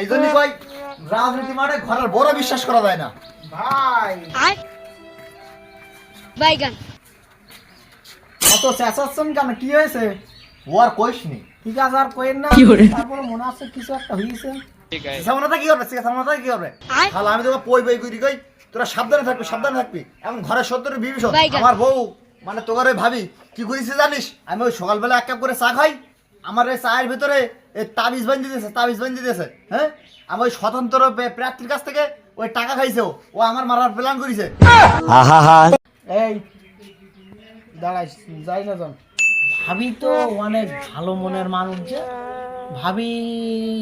এই জন্যই কই রাজনীতি মাঠে ঘরের বড় বিশ্বাস করা যায় না। ভাই। বাইগান অত চেঁচাচ্ছেন কেন কি হয়েছে? ও আর কইস নি। ঠিক আছে আর কইেন না। তারপরে মনে আছে কিছু একটা হয়েছে সামনেটা কি করবে সামনেটা কি করবে তাহলে আমি তোকে পই বই করি কই? তোরা সাবধানে থাকবি সাবধানে থাকবি। এখন ঘরের সত্তর বিভীষণ। আমার বউ মানে তোকে ভাবি কি করেছে জানিস? আমি ওই সকালবেলা এক কাপ করে চা খাই। আমার এই চায়ের ভিতরে এই তাবিজ বান্ধি দিয়েছে তাবিজ বান্ধি দিয়েছে হ্যাঁ? আমি ওই স্বতন্ত্র প্রা- প্রার্থীর কাছ থেকে ওই টাকা খাইছে ও। ও আমার মারার প্ল্যান করেছে। এই দাঁড়াই যাই না যান। ভাবি তো অনেক ভালো মনের মানুষ যে। ভাবি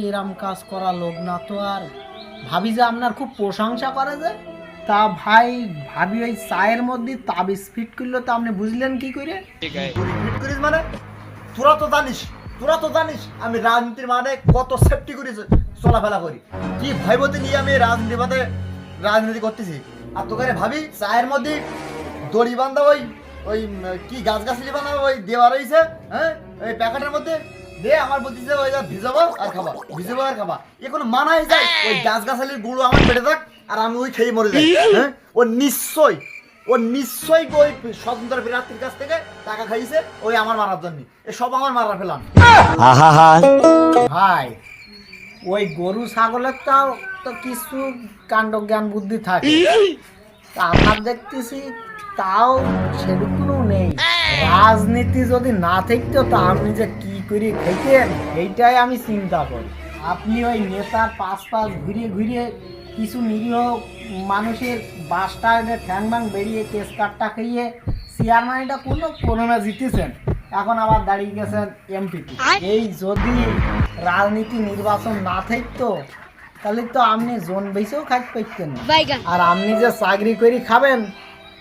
এরম কাজ করা লোক না তো আর। ভাবি যে আপনার খুব প্রশংসা করে যে। তা ভাই ভাবি ওই চায়ের মধ্যে তাবিজ ফিট করল তো আপনি বুঝলেন কি করে ফিট করিস মানে? তোরা তো জানিস তোরা তো জানিস আমি রাজনীতির মানে কত সেফটি করি, চলাফেরা করি। কি ভাইবতি নিয়ে আমি রাজনীতি মাঠে রাজনীতি করতেছি? আর তোকে ভাবি, চায়ের মধ্যে দড়ি বান্ধা ওই ওই কি গাছ গাছলি বান্ধা ওই দেওয়া রয়েছে হ্যাঁ? ওই প্যাকেটের মধ্যে দে, আমার বলতেছে ওই যা ভিজাবো আর খাবা ভিজাবো আর খাবা। এ কোনো মানাই যায়? ওই গাছ গাছালির গুঁড়ো আমার পেটে থাক, আর আমি ওই খেয়ে মরে যাই হ্যাঁ? ও নিশ্চয় ও নিশ্চয়ই ওই স্বতন্ত্র বিরাটির কাছ থেকে টাকা খাইছে ওই আমার মারার জন্য। এ সব আমার মারা ফেলাম। ভাই ওই গরু ছাগলের তাও তো কিছু কাণ্ড জ্ঞান বুদ্ধি থাকে। তা আমার দেখতেছি তাও সেরকম নেই। রাজনীতি যদি না থাকতো তা আপনি যে কি করে খেতেন এইটাই আমি চিন্তা করি। আপনি ওই নেতার পাশ পাশ ঘুরিয়ে ঘুরিয়ে কিছু নিরীহ মানুষের বাসটা ঠ্যাং ব্যাং বেরিয়ে কেস কাটটা খেয়ে চেয়ারম্যানটা কোনো কোনোমে জিতেছেন। এখন আবার দাঁড়িয়ে গেছেন এমপিতে এই যদি রাজনীতি নির্বাচন না থাকতো তাহলে তো আপনি জোন বেসেও খাইতে পারতেন না বাইগান। আর আপনি যে চাকরি করে খাবেন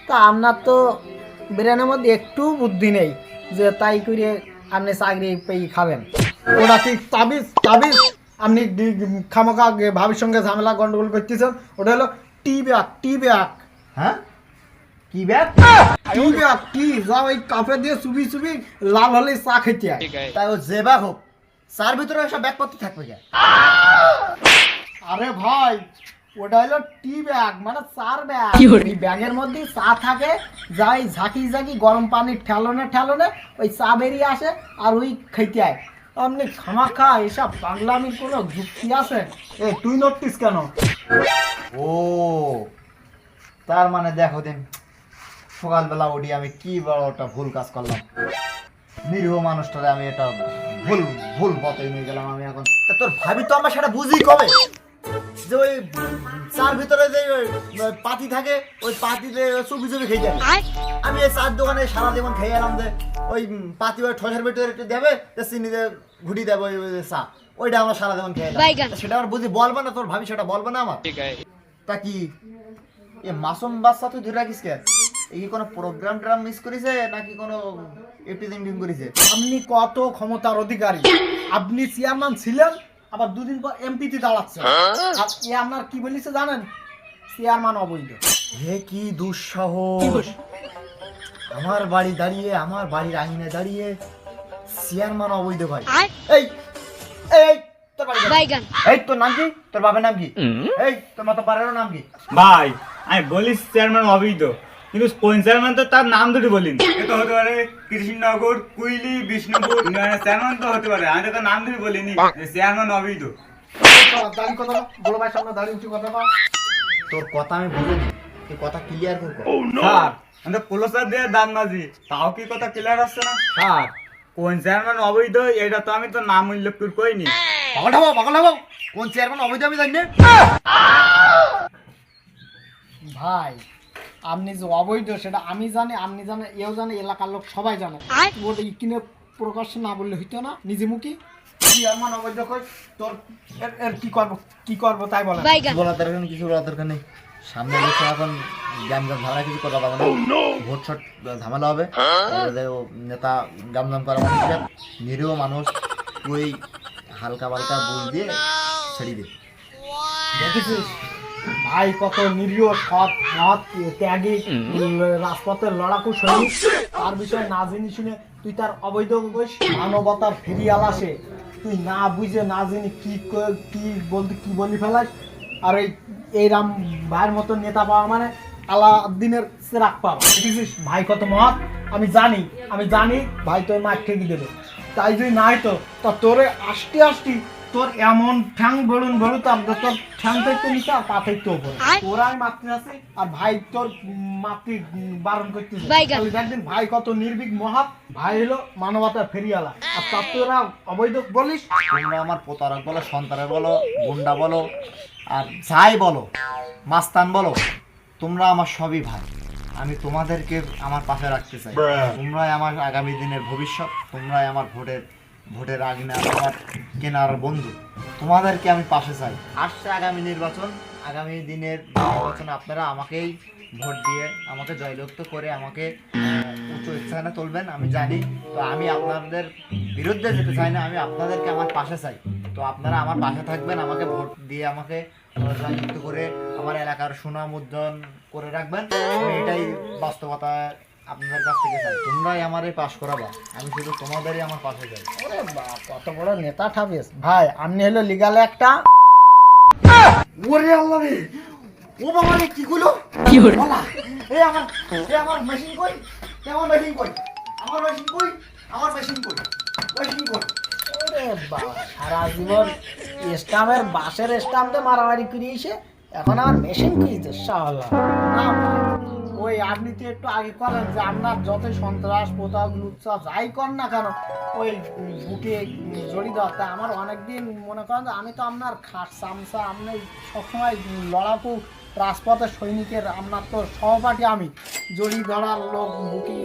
তা আপনার তো ব্রেনের মধ্যে একটু বুদ্ধি নেই যে তাই করে আপনি চাকরি পেয়ে খাবেন। ওরা কি তাবিজ? তাবিজ? আপনি খামাখা ভাবির সঙ্গে ঝামেলা গন্ডগোল করতেছেন ওটা হলো টি ব্যাগ টি ব্যাগ হ্যাঁ? কি ব্যাগ টি ব্যাগ টি যা ওই কাপে দিয়ে চুবি চুবি লাল হলে চা খেতে হয় তাই ও যে ব্যাগ হোক তার ভিতরে সব ব্যাগপত্র থাকবে কে? আরে ভাই ওটা হলো টি ব্যাগ মানে চার ব্যাগ। এই ব্যাগের মধ্যে চা থাকে যাই ঝাঁকি ঝাঁকি গরম পানির ঠেলনে ঠেলনে ওই চা বেরিয়ে আসে আর ওই খাইতে হয় আপনি খামাখা এসব পাগলামির কোনো যুক্তি আছে? এ তুই নটিস কেন? ও তার মানে দেখো দিন সকালবেলা উঠি আমি কি বড় একটা ভুল কাজ করলাম। নিরীহ মানুষটারে আমি এটা ভুল ভুল পথে নিয়ে গেলাম আমি এখন। তা তোর ভাবি তো আমার সেটা বুঝি কবে? যে ওই চার ভিতরে যে পাতি থাকে ওই পাতিতে চুপি চুপি খেয়ে যাবে। আমি এই চার দোকানে সারা জীবন খেয়ে এলাম যে ওই পাতি ওই ঠোসের ভিতরে একটু দেবে যে চিনি দিয়ে ঘুটি দেবে ওই চা। ওইটা আমরা সারা জীবন খেয়ে এলাম। সেটা আমার বুঝি বলবে না তোর ভাবি সেটা বলবে না আমার? তা কি? এ মাসুম বাচ্চা তুই ধরে রাখিস কে? এই কোনো প্রোগ্রাম ট্রাম মিস করেছে নাকি কোনো এপিজিং করেছে? আপনি কত ক্ষমতার অধিকারী? আপনি চেয়ারম্যান ছিলেন আবার দুদিন পর এমপিতে দাঁড়াচ্ছেন আর এ আপনার কি বলিছে জানেন? চেয়ারম্যান অবৈধ। হে কি দুঃসাহস। আমার বাড়ি দাঁড়িয়ে আমার বাড়ির আঙিনে দাঁড়িয়ে চেয়ারম্যান অবৈধ ভাই। এই এই তোর বাড়ি এই তোর নাম কি? তোর বাবার নাম কি? এই তোর মতো পাড়ারও নাম কি? ভাই আমি বলি চেয়ারম্যান অবৈধ। কিন্তু কোন চেয়ারম্যান তো তার নাম দুটি বলিনি। এ তো হতে পারে কৃষ্ণনগর কুইলি বিষ্ণুপুর চেয়ারম্যান তো হতে পারে। আমি তো নাম দুটি বলিনি। যে চেয়ারম্যান অবৈধ। দাঁড়িয়ে কথা বল, বড় ভাই সামনে দাঁড়িয়ে উঠে কথা বল। তোর কথা আমি বুঝিনি তুই কথা ক্লিয়ার করব স্যার আমি তো পুলসার দিয়ে দান মাঝি তাও কি কথা ক্লিয়ার আসছে না? স্যার। কোন চেয়ারম্যান অবৈধ এটা তো আমি তো নাম উল্লেখ করে কইনি। পাগল হব পাগল হব। কোন চেয়ারম্যান অবৈধ আমি জানি না। ভাই আপনি যে অবৈধ সেটা আমি জানি আপনি জানে এও জানে এলাকার লোক সবাই জানে। ওটা কিনে প্রকাশ্য না বললে হইতো না নিজে মুখী চেয়ারম্যান অবৈধ কই? তোর এর- কি করব কি করব তাই দরকার নেই কিছু বলার দরকার নেই। সামনে এখন ঝামেলা কিছু পাবে না। ভোট ছট ঝামেলা হবে। নেতা করা মানুষ নিরীহ মানুষ তুই হালকা পালকা বল দিয়ে ছেড়ে দে। দেখেছিস? ভাই কত নিরীহ সৎ মত ত্যাগী রাজপথের লড়াকু সৈনিক তার বিষয়ে না জেনে শুনে তুই তার অবৈধ মানবতার ফিরিয়াল আসে। তুই না বুঝে না জেনে কি ক- কি বলতে কি বলি ফেলাস। আর এই এইরাম ভাইয়ের মতো নেতা পাওয়া মানে আলাদিনের সেরাক পাওয়া। ভাই কত মত আমি জানি আমি জানি ভাই তোর মাঠ ঠেকি দেবে। তাই যদি নাই তো তা তোরে আসতে আসতে তোর এমন ঠ্যাং বেড়ুন বেরুতাম যে তোর ঠ্যাং থেকে নিচে আর পা থেকে উপরে। তোরা আমি মারতে আছি আর ভাই তোর মাতৃ বারণ করতেছে। তাহলে দেখবেন ভাই কত নির্ভীক মহা ভাই হলো মানবতার ফেরিয়ালা আর তার তোরা অবৈধ বলিস? তোমরা আমার প্রতারক বলো সন্তানের বলো গুন্ডা বলো আর যাই বলো মাস্তান বলো তোমরা আমার সবই ভাই। আমি তোমাদেরকে আমার পাশে রাখতে চাই। তোমরাই আমার আগামী দিনের ভবিষ্যৎ তোমরাই আমার ভোটের ভোটের আগে না আমার কেনার বন্ধু। তোমাদেরকে আমি পাশে চাই। আসছে আগামী নির্বাচন, আগামী দিনের নির্বাচনে আপনারা আমাকেই ভোট দিয়ে আমাকে জয়যুক্ত করে আমাকে উচ্চ স্থানে তুলবেন, আমি জানি। তো আমি আপনাদের বিরুদ্ধে যেতে চাই না, আমি আপনাদেরকে আমার পাশে চাই। তো আপনারা আমার পাশে থাকবেন, আমাকে ভোট দিয়ে আমাকে জয়যুক্ত করে আমার এলাকার সুনাম উজ্জ্বল করে রাখবেন। এটাই বাস্তবতা আপনাদের কাছ থেকে চাই। তোমরাই আমারে পাশ করাবা। আমি শুধু তোমাদেরই আমার পাশে যাই। ওরে বাপ কত বড় নেতা ঠাপিস। ভাই আপনি হলো লিগালে একটা ওরে আল্লাহ রে। ও বাবা রে কি গুলো কি হলো? এই আমার এই আমার মেশিন কই? এই আমার মেশিন কই? আমার মেশিন কই? আমার মেশিন কই? মেশিন কই? ওরে বাবা সারা জীবন স্টামের বাসের স্টাম্পে মারামারি করিয়েছে। এখন আমার মেশিন কিনছে শাহলা না ওই আপনি তো একটু আগে করেন যে আপনার যত সন্ত্রাস পোতাক লুচ্ছা যাই কর না কেন, ওই বুকে জড়ি দেওয়া, তা আমার অনেকদিন মনে করেন যে আমি তো আপনার খাট চামচা আপনি সবসময় লড়াকু রাজপথে সৈনিকের, আপনার তো সহপাঠী আমি, জড়ি ধরার লোক বুকি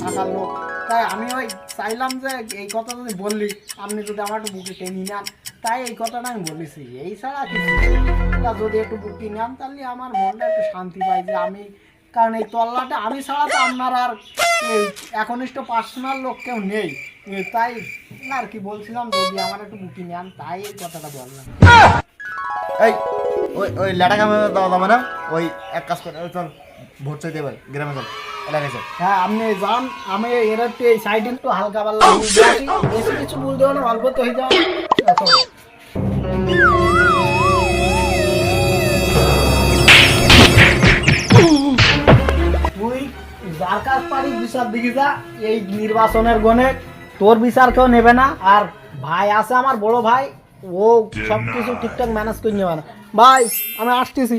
থাকার লোক। তাই আমি ওই চাইলাম যে এই কথা যদি বললি, আপনি যদি আমার একটু বুকে টেনে নেন, তাই এই কথাটা আমি বলেছি। এই ছাড়া কিছু যদি একটু বুকি নেন, তাহলে আমার মনটা একটু শান্তি পাই যে আমি কারণ এই তল্লাটা আমি ছাড়া তো আপনার আর একনিষ্ঠ পার্সোনাল লোক কেউ নেই। তাই আর কি বলছিলাম যদি আমার একটু বুকি নেন তাই এই কথাটা বললাম। এই ওই ওই লেটা কামে দাও দাও না ওই এক কাজ করে চল ভোট চাইতে এবার গ্রামে চল হ্যাঁ আপনি যান আমি এর এই সাইডে একটু হালকা পাল্লা কিছু বলতে হবে না অল্প তো হয়ে যাও যার কাছ পারিস বিচার দিকে যা এই নির্বাচনের গণে তোর বিচার কেউ নেবে না। আর ভাই আছে আমার বড় ভাই ও সব কিছু ঠিকঠাক ম্যানেজ করে নেবে না। ভাই আমি আসতেছি।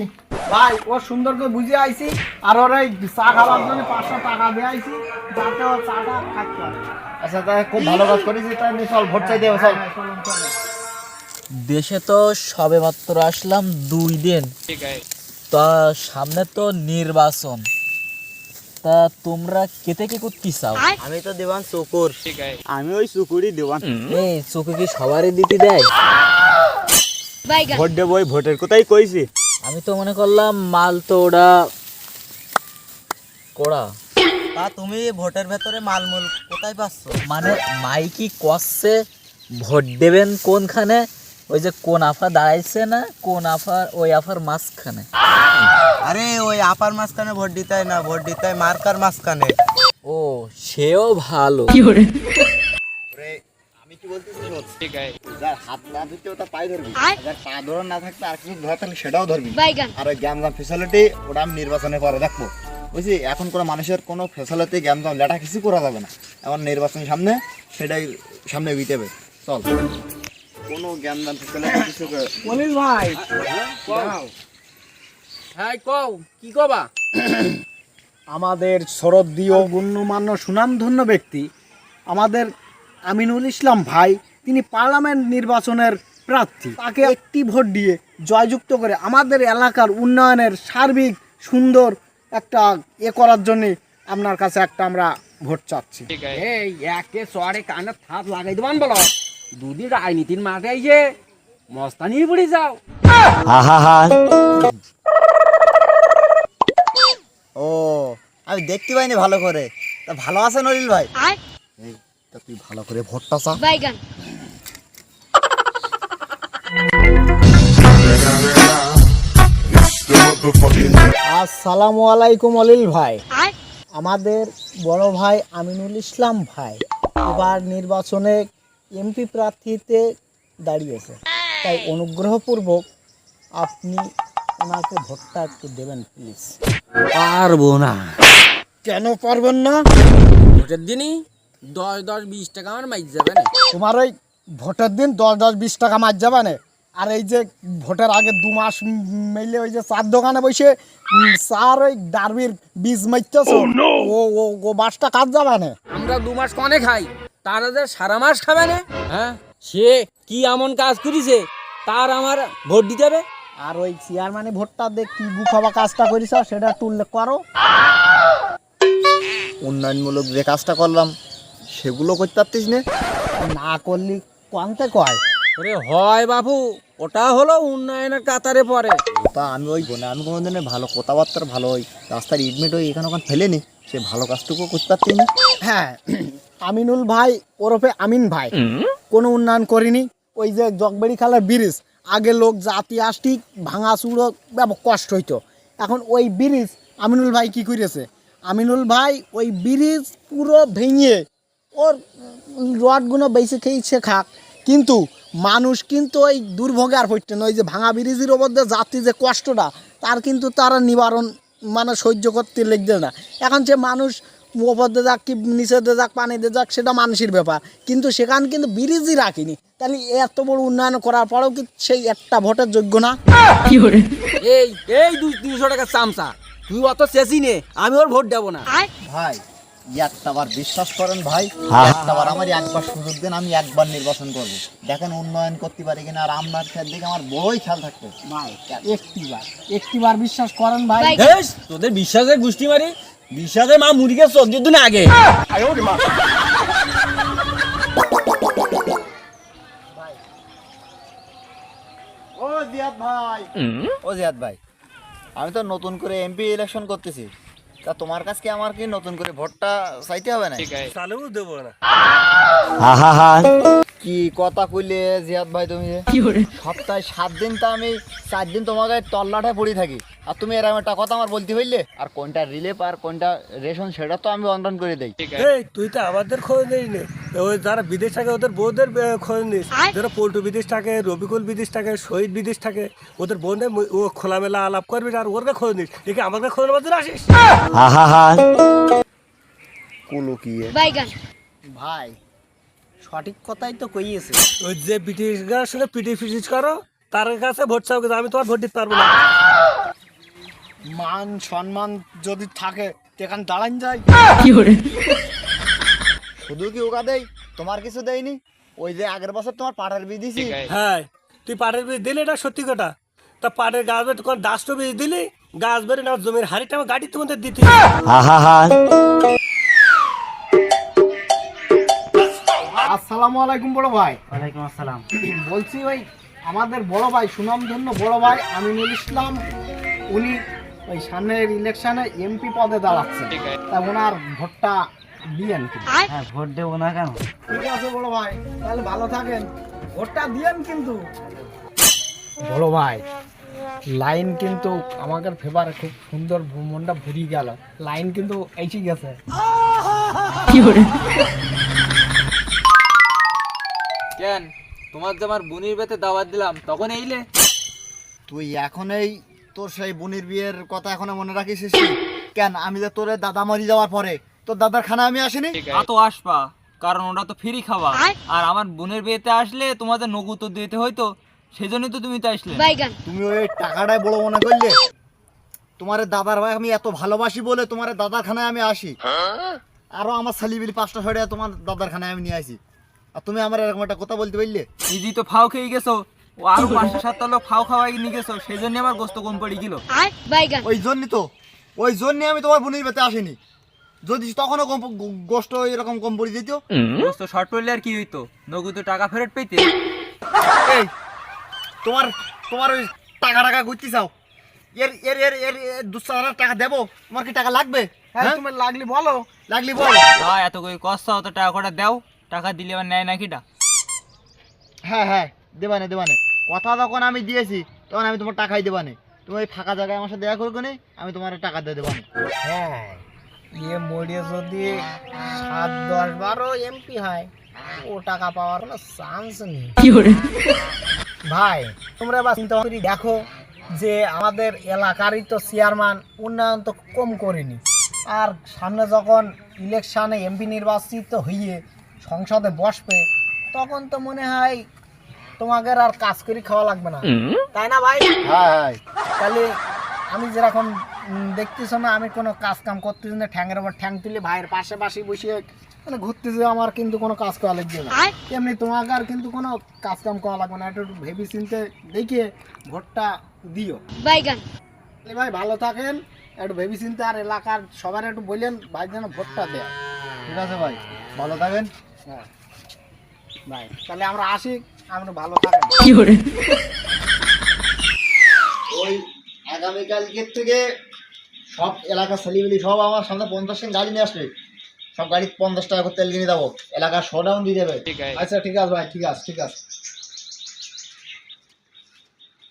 ভাই ও সুন্দর করে বুঝে আইছি আর ওর এই চা খাওয়ার জন্য পাঁচশো টাকা দিয়ে আইছি যাতে ও চাটা খাইতে আচ্ছা তাই খুব ভালো কাজ করেছিস তাই চল ভোট চাইতে হবে চল। হ্যাঁ। দেশে তো সবে মাত্র আসলাম দুই দিন। তা সামনে তো নির্বাচন। তা তোমরা কে থেকে করতে চাও? আমি তো চকুর আমি ওই দেওয়ান এই কি সবারই দিতে দেয়। বাইগান ভোট দেবো ওই ভোটের কোথায় কইছি। আমি তো মনে করলাম মাল তো ওরা কোড়া। তা তুমি ভোটের ভেতরে মালমূল কোথায় পাচ্ছ? মানে মাইকি কষছে ভোট দেবেন কোনখানে? ওই যে কোন আফা দাঁড়াইছে না কোন আফার ওই আফার মাঝখানে। আরে ওই আপার মাঝখানে ভোট দিতে হয় না ভোট দিতে হয় মার্কার মাঝখানে। ও সেও ভালো। ওরে আমি কি বলতেছি যার হাত না ধরতে তার পায়ে ধরবি যার পা ধরে না থাকতে আর কিছু ধরা থাকলে সেটাও ধরবি। আর ওই গ্যামজাম ফেসিলিটি ওটা আমি নির্বাচনে পরে দেখব। বুঝলি? এখন কোনো মানুষের কোনো ফেসিলিটি গ্যামজাম লেটা কিছু করা যাবে না। এখন নির্বাচন সামনে সেটাই সামনে দিতে হবে। চল। কোনো গ্যামজাম ফেসিলিটি কিছু করে- ভাই। হ্যাঁ কও কি কবা? আমাদের শরদীয় গণ্যমান্য সুনামধন্য ব্যক্তি আমাদের আমিনুল ইসলাম ভাই তিনি পার্লামেন্ট নির্বাচনের প্রার্থী। তাকে একটি ভোট দিয়ে জয়যুক্ত করে আমাদের এলাকার উন্নয়নের সার্বিক সুন্দর একটা এ করার জন্য আপনার কাছে একটা আমরা ভোট চাচ্ছি। এই একে চড়ে কানে থাপ লাগাই দেবান বলো। দুদিন রাজনীতির মাঠে আইছে মস্তানি পড়ে যাও। ও আমি দেখতে পাইনি ভালো করে। তা ভালো আছে নলিল ভাই? এই তা তুই ভালো করে ভোটটা চা। বাইগান। আসসালামু আলাইকুম অলিল ভাই। আমাদের বড় ভাই আমিনুল ইসলাম ভাই এবার নির্বাচনে এমপি প্রার্থীতে দাঁড়িয়েছে। তাই অনুগ্রহপূর্বক আপনি ওনাকে ভোটটা একটু দেবেন প্লিজ পারব না। কেন পারবেন না? ভোটের দিনই দশ দশ বিশ টাকা আমার মাইক যাবে না। তোমার ওই ভোটের দিন দশ দশ বিশ টাকা মার যাবে না। আর এই যে ভোটের আগে দু মাস মিলে ওই যে চার দোকানে বসে চার ওই ডারবির বীজ মারতেছ ও ও ও মাসটা কাজ যাবে না? আমরা দু মাস কনে খাই তারা যে সারা মাস খাবে না হ্যাঁ? সে কি এমন কাজ করেছে তার আমার ভোট দিতে হবে? আর ওই চেয়ারম্যানে ভোটটা দেখ কি গুখাবা কাজটা করিস সেটা একটু উল্লেখ করো। উন্নয়নমূলক যে কাজটা করলাম সেগুলো করতে পারতিস না। না করলি কোনতে কয়? ওরে হয় বাবু ওটা হলো উন্নয়নের কাতারে পড়ে। তা আমি ওই বোনে আমি কোনোদিনে ভালো কথাবার্তার ভালো ওই রাস্তার ইডমিট ওই এখানে ওখানে ফেলে নি সে ভালো কাজটুকু করতে পারতিস না। হ্যাঁ আমিনুল ভাই ওরফে আমিন ভাই। কোনো উন্নয়ন করিনি। ওই যে জগবেড়ি খালার ব্রিজ আগে লোক জাতি আসটি ভাঙা চুড়ো ব্যাপক কষ্ট হইতো। এখন ওই ব্রিজ, আমিনুল ভাই কি করেছে আমিনুল ভাই ওই ব্রিজ পুরো ভেঙে ওর রডগুলো বেশি খেয়েছে খাক। কিন্তু মানুষ কিন্তু ওই দুর্ভোগে আর পড়ছে না। ওই যে ভাঙা ব্রিজের ওপর দিয়ে যাত্রী যে কষ্টটা, তার কিন্তু তারা নিবারণ মানে সহ্য করতে লেগছে না। এখন সে মানুষ ওপর দিয়ে যাক, কি নিচে দিয়ে যাক পানি দিয়ে যাক, সেটা মানুষের ব্যাপার। কিন্তু সেখানে কিন্তু ব্রিজই রাখিনি। তাহলে এত বড় উন্নয়ন করার পরেও কি সেই একটা ভোটের যোগ্য না? এই এই দুই তিনশো টাকা চামচা। তুই অত চেঁচি নে আমি ওর ভোট দেবো না। ভাই একটাবার বিশ্বাস করেন ভাই একটাবার আমার একবার সুযোগ দেন আমি একবার নির্বাচন করব। দেখেন উন্নয়ন করতে পারি কিনা আর আপনার খেয়াল দিকে আমার বড়ই খেয়াল থাকবে। ভাই একটিবার একটিবার বিশ্বাস করেন ভাই। তোদের বিশ্বাসের গোষ্ঠী মারি বিশ্বাসের মা মুড়িকে চোদ্দ দিন আগে। ও জিয়াদ ভাই। ও জিয়াদ ভাই আমি তো নতুন করে এমপি ইলেকশন করতেছি। তা তোমার কাছ কি আমার কি নতুন করে ভোটটা চাইতে হবে না। কি কথা কইলে জিয়াদ ভাই তুমি? সপ্তাহে সাত দিন তো আমি চার দিন তোমাকে তল্লাটায় পড়ে থাকি। আর তুমি এরকম একটা কথা আমার বলতে হইলে আর কোনটা রিলেপ আর কোনটা রেশন সেটা তো আমি অনলাইন করে দেই। এই তুই তো আমাদের খোঁজ নিস নে ওই যারা বিদেশ থাকে ওদের বউদের খোঁজ নিস। যারা পল্টু বিদেশ থাকে রবিকুল বিদেশ থাকে শহীদ বিদেশ থাকে ওদের বোনে ও খোলামেলা আলাপ করবি আর ওরকে খোঁজ নিস। একে আমাকে খোঁজ নেওয়ার আসিস? কুলো কি ভাই সঠিক কথাই তো কইয়েছে। ওই যে ব্রিটিশগার সঙ্গে পিটি ফিটিস করো তার কাছে ভোট চাও আমি তোমার ভোট দিতে পারব না। মান সম্মান যদি থাকে সেখানে দাঁড়ান যায় শুধু কি ওকা দেই? তোমার কিছু দেয়নি ওই যে আগের বছর তোমার পাঠার বীজ দিছি। হ্যাঁ তুই পাটের বীজ দিলি এটা সত্যি কথা। তা পাটের গাছ বের তোমার দাসটো বীজ দিলি গাছ বেরে না জমির হাড়িটা আমার গাড়ি তোমাদের দিতে আসসালামু আলাইকুম বড় ভাই। ওয়ালাইকুম আসসালাম। বলছি ওই আমাদের বড় ভাই সুনামধন্য বড় ভাই আমিনুল ইসলাম উনি ওই সামনের ইলেকশনে এমপি পদে দাঁড়াচ্ছে। তা ওনার ভোটটা দিয়েন কিন্তু। হ্যাঁ ভোট দেবো না কেন? ঠিক আছে বড় ভাই। তাহলে ভালো থাকেন। ভোটটা দিয়েন কিন্তু। বড় ভাই লাইন কিন্তু আমাদের ফেভারে খুব সুন্দর মনটা ভরিয়ে গেল। লাইন কিন্তু এসে গেছে। কেন? তোমার যে আমার বুনির বেতে দাওয়াত দিলাম তখন এইলে তুই এখন এই তোর সেই বোনের বিয়ের কথা এখনও মনে রাখিস কেন? আমি যে তোর দাদা মরি যাওয়ার পরে তোর দাদার খানা আমি আসিনি? তা তো আসবা কারণ ওটা তো ফ্রি খাওয়া আর আমার বোনের বিয়েতে আসলে তোমাদের নগু তো দিতে হয়তো সেই জন্যই তো তুমি তো আসলে। তুমি ওই টাকাটাই বড় মনে করলে? তোমার দাদার ভাই আমি এত ভালোবাসি বলে তোমার দাদার খানায় আমি আসি। আরও আমার সালিবিলি পাঁচটা ছড়ে তোমার দাদার খানায় আমি নিয়ে আসি। আর তুমি আমার এরকম একটা কথা বলতে পারলে? ইজি তো ফাও খেয়ে গেছো ও আরও পাঁচশো সাতটা লোক ফাও খাওয়াই নিয়ে গেছো সেই জন্য আমার গোস্ত কম পড়ে গেল। ওই জন্যই তো ওই জন্যই আমি তোমার বোনের বেতে আসিনি। যদি তখনও কম গো- গোষ্ঠ এরকম কম পড়ে যেত। গোস্ত শর্ট পড়লে আর কি হইতো? নগু তো টাকা ফেরত পেতে। এই তোমার তোমার ওই টাকা টাকা করতে চাও। এর এর এর এর দুশো হাজার টাকা দেবো। তোমার কি টাকা লাগবে? হ্যাঁ হ্যাঁ? তুমি লাগলি বলো। লাগলি বল। তা এত করে কষ্ট অত টাকা কটা দাও। টাকা দিলে আবার নেয় নাকিটা হ্যাঁ হ্যাঁ দেবানে দেবানে। কথা যখন আমি দিয়েছি তখন আমি তোমার টাকাই দেবা দেবানে তুমি ওই ফাঁকা জায়গায় আমার সাথে দেখা করবে নি আমি তোমার টাকা দিয়ে দেবানে হ্যাঁ ইয়ে মরিয়ে যদি সাত দশ বারো এমপি হয় ও টাকা পাওয়ার কোনো চান্স নেই। ভাই তোমরা এবার চিন্তা করে দেখো যে আমাদের এলাকারই তো চেয়ারম্যান উন্নয়ন তো কম করেনি। আর সামনে যখন ইলেকশানে এমপি নির্বাচিত হইয়ে সংসদে বসবে তখন তো মনে হয় তোমাদের আর কাজ করে খাওয়া লাগবে না। তাই না ভাই? হ্যাঁ হ্যাঁ। তাহলে আমি যেরকম দেখতেছ না আমি কোনো কাজ কাম করতেছি না ঠ্যাংয়ের ওপর ঠ্যাং তুলে ভাইয়ের পাশে পাশে বসে মানে ঘুরতেছে আমার কিন্তু কোনো কাজ করা লাগবে না। এমনি তোমাকে আর কিন্তু কোনো কাজ কাম করা লাগবে না একটু ভেবে চিনতে দেখে ভোটটা দিও। বাইগান তাহলে ভাই ভালো থাকেন একটু ভেবে চিনতে আর এলাকার সবার একটু বললেন ভাই যেন ভোটটা দেয়। ঠিক আছে ভাই ভালো থাকেন। হ্যাঁ। ভাই তাহলে আমরা আসি। আমরা ভালো থাকেন ওই আগামীকালকের থেকে সব এলাকার সব আমার সামনে পঞ্চাশ গাড়ি নিয়ে আসবে। সব গাড়ি পঞ্চাশ টাকা করে তেল কিনে দেবো। এলাকার শোডাউন দিয়ে দেবে। আচ্ছা ঠিক আছে ভাই ঠিক আছে ঠিক আছে।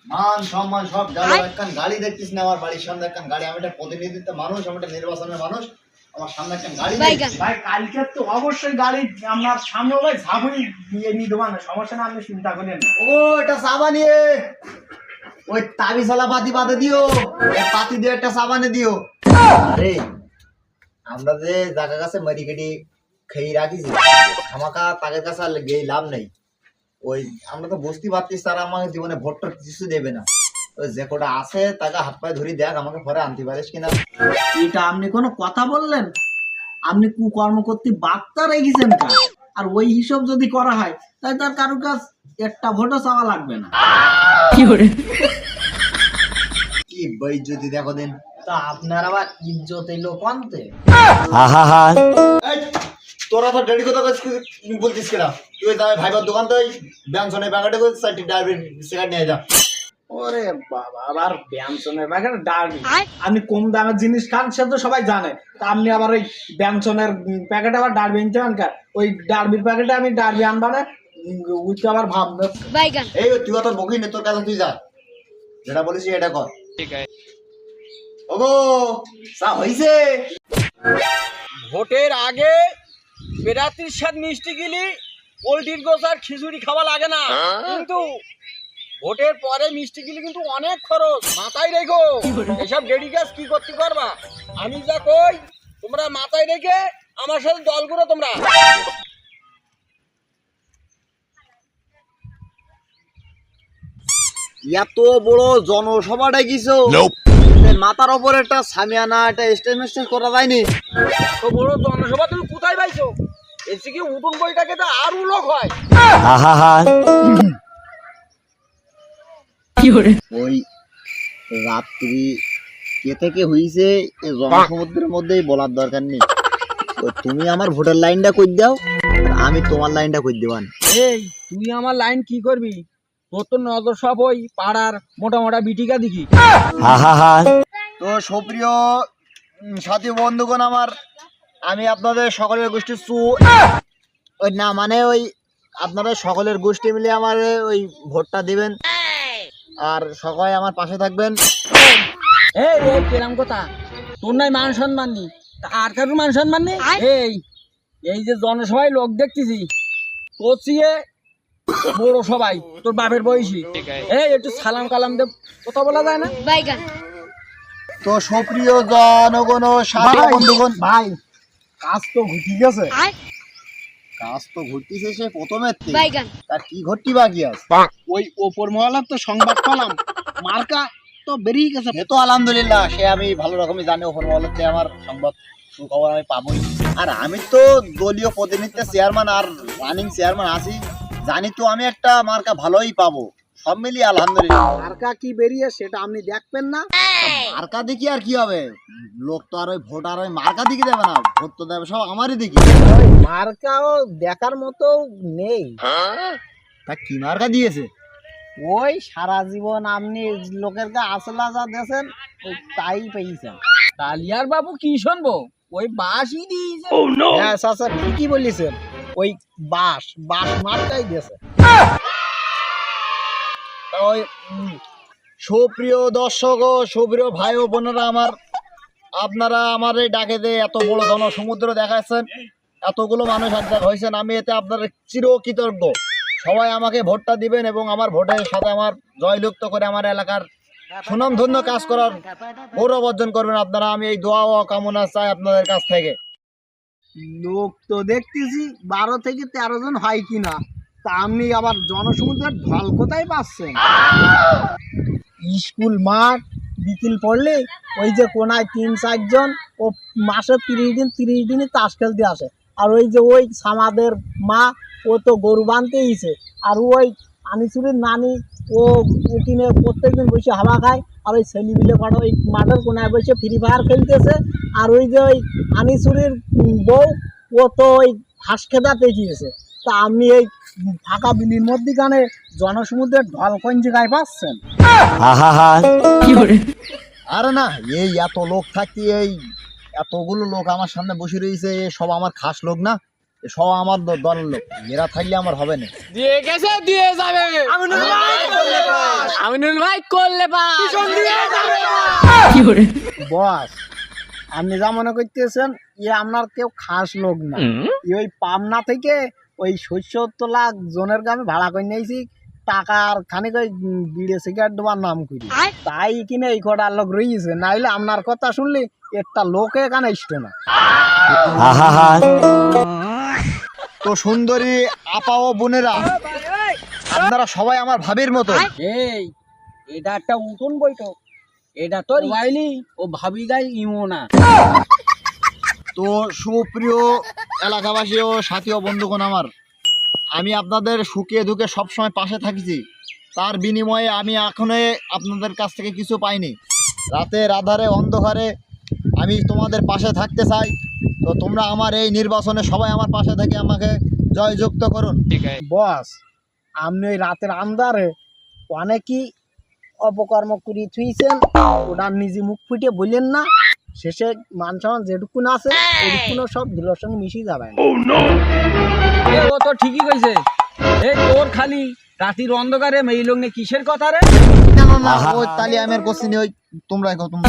মান সম্মান সব গেল একখান গাড়ি দেখতিস না আমার বাড়ির সামনে? একখান গাড়ি আমি একটা প্রতিনিধিত্ব মানুষ আমি একটা নির্বাচনের মানুষ। আমার সামনে একখান গাড়ি ভাই কালকে তো অবশ্যই গাড়ি আপনার সামনে ভাই ঝাঁপুই নিয়ে নিয়ে দেবো না সমস্যা না আপনি চিন্তা করেন ও এটা সাবান নিয়ে। ওই তাবিসালা পাতি পাতে দিও। পাতি দিয়ে একটা সাবানে দিও। আরে আমরা যে জায়গা কাছে মারি কেটে খেয়ে রাখিছি আমাকা তাদের কাছে আর গিয়ে লাভ নেই। ওই আমরা তো বুঝতে পারতিস তারা আমাকে জীবনে ভোটটা কিছু দেবে না। ওই যে কোটা আছে তাকে হাত পায়ে ধরি দেখ আমাকে পরে আনতে পারিস কিনা। এটা আপনি কোনো কথা বললেন? আপনি কুকর্ম করতে বার্তা রেখেছেন কা আর ওই হিসাব যদি করা হয় তাই তার কারোর কাছ একটা ভোটও চাওয়া লাগবে না। কি বই যদি দেখো দিন। তা আপনার আবার ইজ্জত এলো কন্তে? তোরা তো ডেডি কথা বলছিস কিনা? তুই ভাইবার দোকান তো ওই ব্যঞ্জনের প্যাকেটে করে চারটি ডায়াবেটিস সিগারেট নিয়ে যা। ওরে বাবা আবার ব্যঞ্জনের ব্যাগের ডার্বি আপনি কম দামের জিনিস খান সে তো সবাই জানে। তা আপনি আবার ওই ব্যঞ্জনের প্যাকেটে আবার ডার্বি আনতে পারেন কার ওই ডার্বির প্যাকেটে আমি ডার্বি আনবা না? উঠতে আবার বাইগান এই তুই অত বকি নে তোর কাছে তুই যা। যেটা বলিস এটা কর। ওগো চা হইছে? ভোটের আগে বেরাতির সাথে মিষ্টি গিলি পোলট্রির গোছ আর খিচুড়ি খাওয়া লাগে না। কিন্তু ভোটের পরে মিষ্টি গিলি কিন্তু অনেক খরচ। মাথায় রেখো এসব ডেডি গাছ কি করতে পারবা? আমি যা কই তোমরা মাথায় রেখে আমার সাথে দল করো তোমরা। এত বড় জনসভা ডাকিছো। মাথার ওপর একটা সামিয়ানা একটা স্টেজ মেস্টেজ করা যায়নি। এত বড় জনসভা তুমি কোথায় পাইছো? এসে কি উঠুন বইটাকে তো আরও লোক হয়। ওই রাত্রি কে থেকে হইছে এই জনসমুদ্রের মধ্যেই বলার দরকার নেই। তুমি আমার ভোটার লাইনটা কই দাও আমি তোমার লাইনটা কই দেবান এই তুই আমার লাইন কি করবি? তোর তো নজর সব ওই পাড়ার মোটা মোটা বিটিকা দেখি তো সুপ্রিয় সাথী বন্ধুগণ আমার আমি আপনাদের সকলের গোষ্ঠী সু ওই না মানে ওই আপনাদের সকলের গোষ্ঠী মিলে আমার ওই ভোটটা দিবেন। আর সবাই আমার পাশে থাকবেন। এই এই কেরাম কথা? তোর নাই মান সম্মান নি। আর কারোর মান সম্মান নেই এই এই যে জনসভায় লোক দেখতেছি কচিয়ে বড় সবাই তোর বাপের বয়সী। এই একটু সালাম কালাম দে কথা বলা যায় না? তো সুপ্রিয় জনগণ বন্ধুগণ ভাই কাজ তো ঘুটি গেছে কাজ তো ঘটতেছে সে প্রথমের থেকে। তার কি বাকি আছে? ওই ওপর মহলার তো সংবাদ পেলাম। মার্কা তো বেরিয়ে গেছে। সে তো আলহামদুলিল্লাহ সে আমি ভালো রকমই জানি ওপর মহলতে আমার সংবাদ সুখবর আমি পাবোই। আর আমি তো দলীয় প্রতিনিধিত্বের চেয়ারম্যান আর রানিং চেয়ারম্যান আছি। জানি তো আমি একটা মার্কা ভালোই পাবো। সব মিলিয়ে আলহামদুলিল্লাহ। মার্কা কি বেরিয়ে সেটা আপনি দেখবেন না। মার্কা দেখি আর কি হবে? লোক তো আর ওই ভোট আর ওই মার্কা দিকে দেবে না। ভোট তো দেবে সব আমারই দেখি। ওই মার্কাও দেখার মতো নেই। তা কি মার্কা দিয়েছে? ওই সারা জীবন আপনি লোকের কাছে আসলা যা দেন ওই তাই পেয়েছেন। কালিয়ার বাবু কি শুনব? ওই বাসই দিয়েছে। হ্যাঁ চাচা ঠিকই বলেছেন। ওই বাস বাস মার্কাই দিয়েছে। ওই সুপ্রিয় দর্শক ও সুপ্রিয় ভাই ও বোনেরা আমার, আপনারা আমার এই ডাকে যে এত বড় জনসমুদ্র দেখাচ্ছেন এতগুলো মানুষ আপনার হয়েছেন আমি এতে আপনার চির কৃতজ্ঞ সবাই আমাকে ভোটটা দিবেন এবং আমার ভোটের সাথে আমার জয়যুক্ত করে আমার এলাকার সুনামধন্য কাজ করার গৌরব অর্জন করবেন আপনারা। আমি এই দোয়া ও কামনা চাই আপনাদের কাছ থেকে। লোক তো দেখতেছি, বারো থেকে তেরো জন হয় কিনা, তা আপনি আবার জনসমুদ্রের ঢল কোথায় পাচ্ছেন? স্কুল মাঠ, বিকেল পড়লে ওই যে কোনায় তিন চারজন ও মাসে তিরিশ দিন, তিরিশ দিনই তাস খেলতে আসে। আর ওই যে ওই সামাদের মা, ও তো গরু বানতে ইছে আর ওই আনিসুরের নানি, ও উকিনে প্রত্যেকদিন বসে হাওয়া খায়। আর ওই ছেলিবিলে পাঠা ওই মাঠের কোনায় বসে ফ্রি ফায়ার খেলতেছে আর ওই যে ওই আনিসুরের বউ, ও তো ওই হাঁস খেদাতে গিয়েছে। তা আমি এই ফাঁকা বিলির মধ্যিখানে জনসমুদ্রের ঢল কোন জায়গায় পাচ্ছেন আরে না এই এত লোক থাকতে এই এতগুলো লোক আমার সামনে বসে রয়েছে এ সব আমার খাস লোক না সব আমার দ- দলের লোক। এরা থাকলে আমার হবে না। দিয়ে গেছে দিয়ে যাবে। আমিনুল ভাই করলে বস আপনি যা মনে করতেছেন ইয়ে আপনার কেউ খাস লোক না। ওই পাবনা থেকে ওই শস্য তোলা জনের গ্রামে ভাড়া করে নিয়েছি টাকার খানিক ওই বিড়ে সিগারেট দেওয়ার নাম করি। তাই কিনে এই কটা লোক রয়েছে নাইলে আপনার কথা শুনলে একটা লোকে এখানে আসতো না। তো সুন্দরী আপা ও বোনেরা আপনারা সবাই আমার ভাবির মতো। এই এটা একটা উঠোন বৈঠক। এটা তোর বাইলি ও ভাবি গাই ইমো না। তো সুপ্রিয় এলাকাবাসী ও সাথী ও বন্ধুগণ আমার আমি আপনাদের সুখে দুঃখে সবসময় পাশে থাকিছি। তার বিনিময়ে আমি এখনও আপনাদের কাছ থেকে কিছু পাইনি। রাতে আধারে অন্ধকারে আমি তোমাদের পাশে থাকতে চাই। তো তোমরা আমার এই নির্বাচনে সবাই আমার পাশে থেকে আমাকে জয়যুক্ত করুন। বস আপনি ওই রাতের আন্দারে অনেকই অপকর্ম করি থুইছেন ওটা নিজে মুখ ফুটে বললেন না। শেষে মান সম্মান যেটুকুন আছে ওইটুকুনও সব দিলের সঙ্গে মিশিয়ে যাবেন এ ও তো ঠিকই কইছে। এই তোর খালি রাতির অন্ধকারে মেয়ে লোক নে কিসের কথা রে? না না না ওই তালি আমি আর করছি ওই তোমরা কও, তোমরা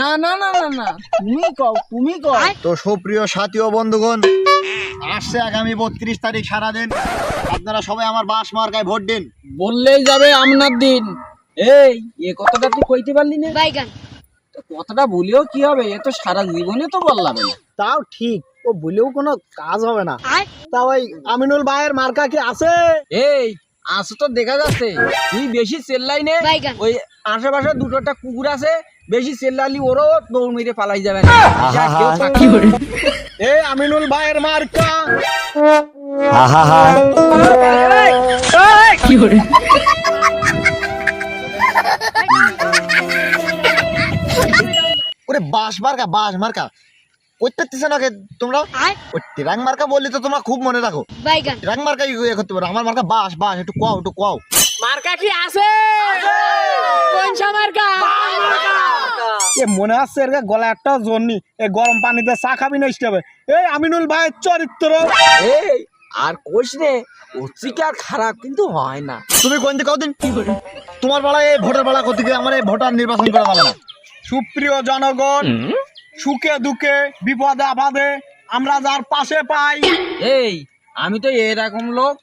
না না না না না তুমি কও তুমি কও। তো সুপ্রিয় সাথী ও বন্ধুগণ আসছে আগামী বত্রিশ তারিখ সারাদিন। আপনারা সবাই আমার বাস মার্কায় ভোট দিন। বললেই যাবে আমনার দিন। এই এ কথাটা তুই কইতে পারলি না? বাইগান। কথাটা বলিও কি হবে? এ তো সারা জীবনে তো বললাম। না তাও ঠিক ও বলেও কোনো কাজ হবে না। তা ওই আমিনুল ভাইয়ের মার্কা কি আছে? এই আসো তো দেখা যাচ্ছে। তুই বেশি চেল্লাই নে ওই আশেপাশে দুটো একটা কুকুর আছে বেশি চেল্লালি ওরও দৌড় মেরে পালাই যাবে না। আমিনুল ভাইয়ের মার্কা। ওরে বাস মার্কা বাস মার্কা। কই পারতেছে না তোমরা ওই ট্রাক মার্কা বললে তো তোমরা খুব মনে রাখো। বাইগান মার্কা ইয়ে করতে পারো। আমার মার্কা বাস বাস একটু কোয়াও একটু কোয়াও। মার্কা কি আছে? কোনসা মার্কা? এ মনে হচ্ছে এর গলা একটা জন্নি এ গরম পানিতে চা খাবি না হবে। এই আমিনুল ভাইয়ের চরিত্র। এই আর কোষ রে ওর আর খারাপ কিন্তু হয় না। তুমি কোন দিকে কদিন তোমার বেলায় এই ভোটার বেলা করতে গিয়ে আমার এই ভোটার নির্বাচন করা যাবে না। সুপ্রিয় জনগণ সুখে দুঃখে বিপদে আপদে আমরা যার পাশে পাই। এই আমি তো এরকম লোক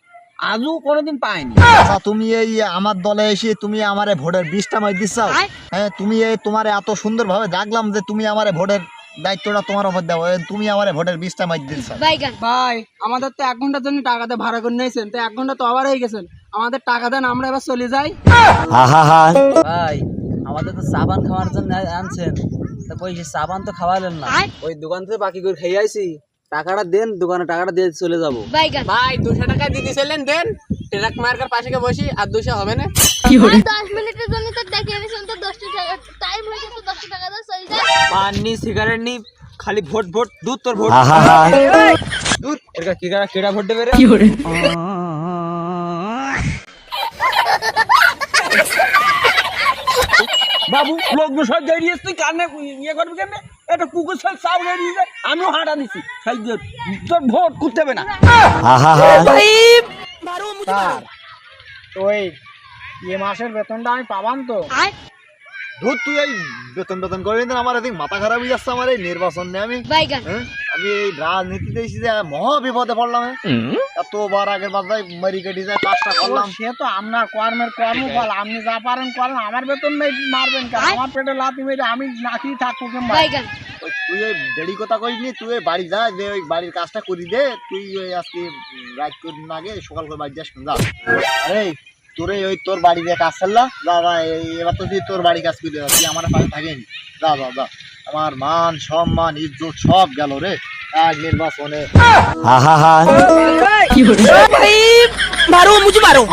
আজও কোনোদিন পাইনি। আচ্ছা তুমি এই আমার দলে এসে তুমি আমারে ভোটের বিশটা মাই দিচ্ছ? আয়। হ্যাঁ তুমি এই তোমার এত সুন্দর ভাবে ডাকলাম যে তুমি আমারে ভোটের দায়িত্বটা তোমার উপর দেবো তুমি আমারে ভোটের বিশটা মাই দিচ্ছ। ভাই আমাদের তো এক ঘণ্টার জন্য টাকাতে ভাড়া করে নিয়েছেন তো এক ঘণ্টা তো আবার হয়ে গেছেন আমাদের টাকা দেন আমরা এবার চলে যাই। ভাই আমাদের তো সাবান খাওয়ার জন্য আনছেন। তা পয়সা সাবান তো খাওয়ালেন না। ওই দোকান থেকে বাকি করে খেয়ে আইছি। টাকাটা দেন দোকানে টাকাটা দিয়ে চলে যাব। ভাই দুশো টাকা দিতে চলেন দেন। ট্রাক মার্কার পাশে গিয়ে বসি আর দুশো হবে না। আর দশ মিনিটের জন্য তো দেখে নিয়েছেন তো দশটা টাকা টাইম হয়ে গেছে দশটা টাকা দিয়ে চলে যায়। পান নি সিগারেট নি খালি ভোট ভোট দুধ তোর ভোট। দুধ এর কি কেডা ভোট দেবে রে? বাবু লোক সব দাঁড়িয়ে তুই কানে ইয়ে করবি কেন এটা কুকুর সব সাপ দাঁড়িয়েছে আমিও হাঁটা দিছি। খালি তোর তোর ভোট করতে হবে না। ওই এ মাসের বেতনটা আমি পাবান তো। ধুর তুই এই বেতন বেতন করে আমার এদিক মাথা খারাপ হয়ে যাচ্ছে আমার এই নির্বাচন নিয়ে আমি। আমি এই রাজনীতিতে এসে যে মহা বিপদে পড়লাম এ। এতবার আগের বাজায় মারি কেটে যায় কাজটা করলাম। সে তো আপনার কর্মের কর্মফল আপনি যা পারেন করেন আমার বেতন নেই মারবেন কেন? আমার পেটে লাথি মেরে আমি নাকি থাকব তুই ওই দেরি কথা কইনি তুই ওই বাড়ি যা যে ওই বাড়ির কাজটা করি দে তুই ওই আজকে রাত করিন আগে সকাল করে বাড়ি যাস যা। আরে তোরে ওই তোর বাড়ি দিয়ে কাজ চাল্লা যা যা এই- এবার তো তুই তোর বাড়ি কাজ করি তুই আমার পাশে থাকেনি। যা যা যা। আমার মান সম্মান ইজ্জত সব গেল রে। আজ নির্বাচনে। মারো মুঝে মারো।